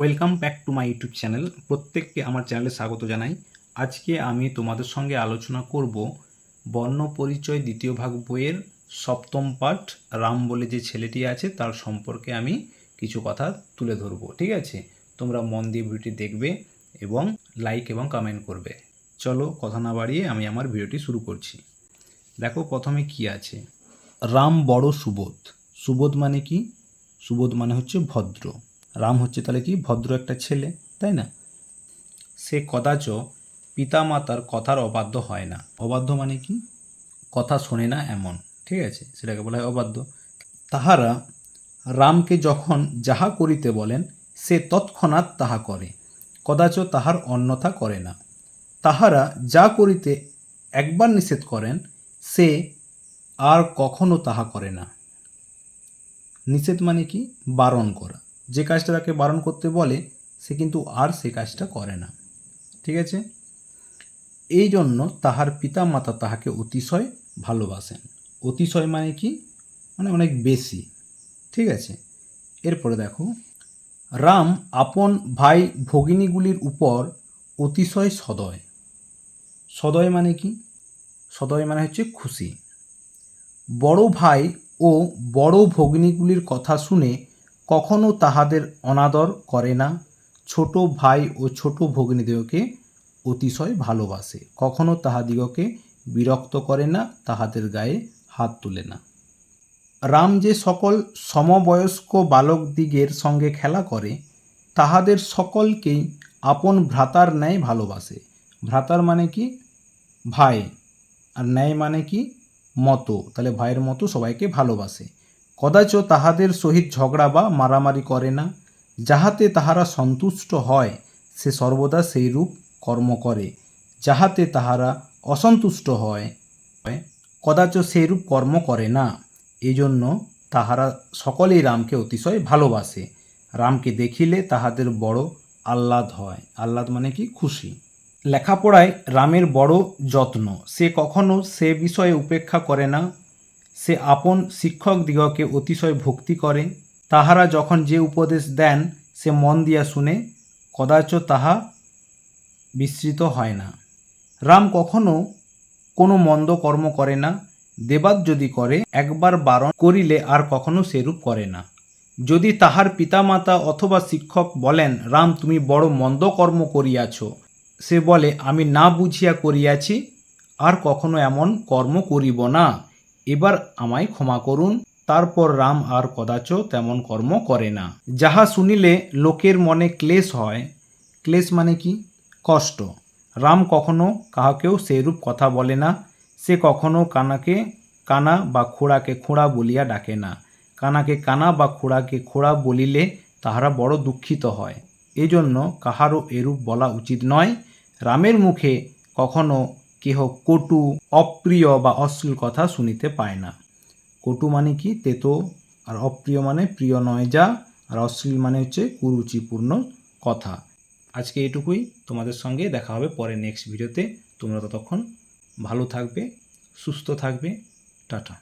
Welcome back to my YouTube channel প্রত্যেককে আমার চ্যানেলে স্বাগত জানাই। আজকে আমি তোমাদের সঙ্গে আলোচনা করব বর্ণ পরিচয় দ্বিতীয় ভাগ বইয়ের সপ্তম পাঠ, রাম বলে যে ছেলেটি আছে তার সম্পর্কে আমি কিছু কথা তুলে ধরবো, ঠিক আছে? তোমরা মন দিয়ে ভিডিওটি দেখবে এবং লাইক এবং কমেন্ট করবে। চলো কথা না বাড়িয়ে আমি আমার ভিডিওটি শুরু করছি। দেখো প্রথমে কি আছে। রাম বড় সুবোধ। সুবোধ মানে কি? সুবোধ মানে হচ্ছে ভদ্র। রাম হচ্ছে তাহলে কি ভদ্র একটা ছেলে, তাই না? সে কদাচ পিতামাতার কথার অবাধ্য হয় না। অবাধ্য মানে কি? কথা শোনে না এমন, ঠিক আছে? সেটাকে বলা হয় অবাধ্য। তাহারা রামকে যখন যাহা করিতে বলেন, সে তৎক্ষণাৎ তাহা করে। কদাচ তাহার অন্যথা করে না। তাহারা যা করিতে একবার নিষেধ করেন, সে আর কখনো তাহা করে না। নিষেধ মানে কি? বারণ করা। যে কাজটা তাকে বারণ করতে বলে, সে কিন্তু আর সে কাজটা করে না। ঠিক আছে? এই জন্য তাহার পিতা মাতা তাহাকে অতিশয় ভালোবাসেন। অতিশয় মানে কি? মানে অনেক বেশি। ঠিক আছে? এরপরে দেখো। রাম আপন ভাই ভগিনীগুলির উপর অতিশয় সদয়। সদয় মানে কি? সদয় মানে হচ্ছে খুশি। বড় ভাই ও বড় ভগ্নীগুলির কথা শুনে কখনো তাহাদের অনাদর করে না, ছোট ভাই ও ছোট ভগ্নীদেরকে অতিশয় ভালোবাসে। কখনো তাহাদিগকে বিরক্ত করে না, তাহাদের গায়ে হাত তুলে না। রাম যে সকল সমবয়স্ক বালকদিগের সঙ্গে খেলা করে, তাহাদের সকলকেই আপন ভ্রাতার ন্যায় ভালোবাসে। ভ্রাতার মানে কি? ভাই। আর ন্যায় মানে কি? মতো। তাহলে ভাইয়ের মতো সবাইকে ভালোবাসে। কদাচ তাহাদের সহিত ঝগড়া বা মারামারি করে না, যাহাতে তাহারা সন্তুষ্ট হয়, সে সর্বদা সেই রূপ কর্ম করে, যাহাতে তাহারা অসন্তুষ্ট হয়, কদাচ সেইরূপ কর্ম করে না। এজন্য তাহারা সকলেই রামকে অতিশয় ভালোবাসে। রামকে দেখিলে তাহাদের বড় আহ্লাদ হয়। আহ্লাদ মানে কি? খুশি। লেখাপড়ায় রামের বড় যত্ন। সে কখনো সে বিষয়ে উপেক্ষা করে না সে আপন শিক্ষক দিগকে অতিশয় ভক্তি করে তাহারা যখন যে উপদেশ দেন, সে মন দিয়া শুনে, কদাচ তাহা বিস্মৃত হয় না। রাম কখনো কোনো মন্দ কর্ম করে না, দেবাদ যদি করে, একবার বারণ করিলে আর কখনো সেরূপ করে না। যদি তাহার পিতামাতা অথবা শিক্ষক বলেন, রাম, তুমি বড় মন্দ কর্ম করিয়াছ। সে বলে, আমি না বুঝিয়া করিয়াছি, আর কখনো এমন কর্ম করিব না। এবার আমায় ক্ষমা করুন, তারপর রাম আর কদাচ তেমন কর্ম করে না। যাহা শুনিলে লোকের মনে ক্লেশ হয়, ক্লেশ মানে কি? কষ্ট। রাম কখনো কাহাকেও সেইরূপ কথা বলে না, সে কখনো কানাকে কানা বা খোড়াকে খোঁড়া বলিয়া ডাকে না। কানাকে কানা বা খোড়াকে খোড়া বলিলে তাহারা বড় দুঃখিত হয়। এজন্য কাহারও এরূপ বলা উচিত নয়। রামের মুখে কখনো কেহ কটু অপ্রিয় বা অশ্লীল কথা শুনিতে পায় না। কটু মানে কি? তেতো। আর অপ্রিয় মানে প্রিয় নয় যা। আর অশ্লীল মানে হচ্ছে কুরুচিপূর্ণ কথা। আজকে এটুকুই। তোমাদের সঙ্গে দেখা হবে পরে নেক্সট ভিডিওতে তোমরা ততক্ষণ ভালো থাকবে, সুস্থ থাকবে। টাটা।